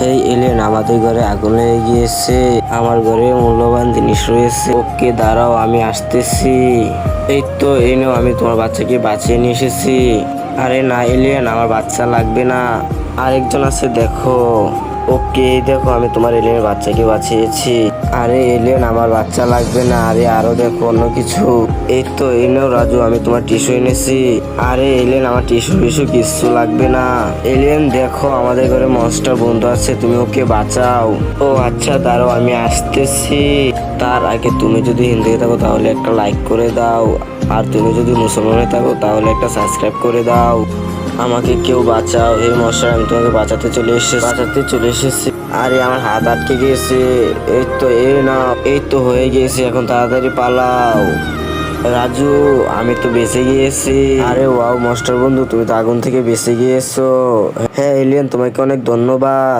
এই এলেন আমাদের ঘরে আগুন লেগে গিয়েছে। আমার ঘরে মূল্যবান জিনিস রয়েছে। ওকে দাঁড়াও, আমি আসতেছি। এই তো এনেও আমি তোমার বাচ্চাকে বাঁচিয়ে নিয়ে এসেছি। আরে না এলেন আমার বাচ্চা লাগবে না। আরেকজন আছে, দেখো। ওকে, দেখো আমি তোমার এলিয়েনের বাচ্চাকে বাঁচিয়েছি। আরে এলিয়েন আমার বাচ্চা লাগবে না। আরে, আরও দেখো অন্য কিছু। এই তো, এই নাও রাজু, আমি তোমার টিস্যু এনেছি। আরে এলিয়েন আমার টিস্যু টিস্যু কিচ্ছু লাগবে না। এলিয়েন দেখো, আমাদের ঘরে মনস্টার বন্ধু আছে, তুমি ওকে বাঁচাও। ও আচ্ছা দাঁড়াও, আমি আসতেছি। তার আগে তুমি যদি হিন্দু হয়ে থাকো, তাহলে একটা লাইক করে দাও। আর তুমি যদি মুসলমান থাকো, তাহলে একটা সাবস্ক্রাইব করে দাও। আমাকে কেউ বাঁচাও। এই মশাই, আমি তোমাকে বাঁচাতে চলে এসেছি। বাঁচাতে চলে এসেছি। আরে, আমার হাত আটকে গিয়েছে এই তো এ না এই তো হয়ে গিয়েছে এখন তাড়াতাড়ি পালাও। রাজু, আমি তো বেঁচে গিয়েছি। আরে, ওয়াও, মাস্টার বন্ধু, তুমি তো আগুন থেকে বেঁচে গিয়েছো। হ্যাঁ এলিয়ান, তোমাকে অনেক ধন্যবাদ।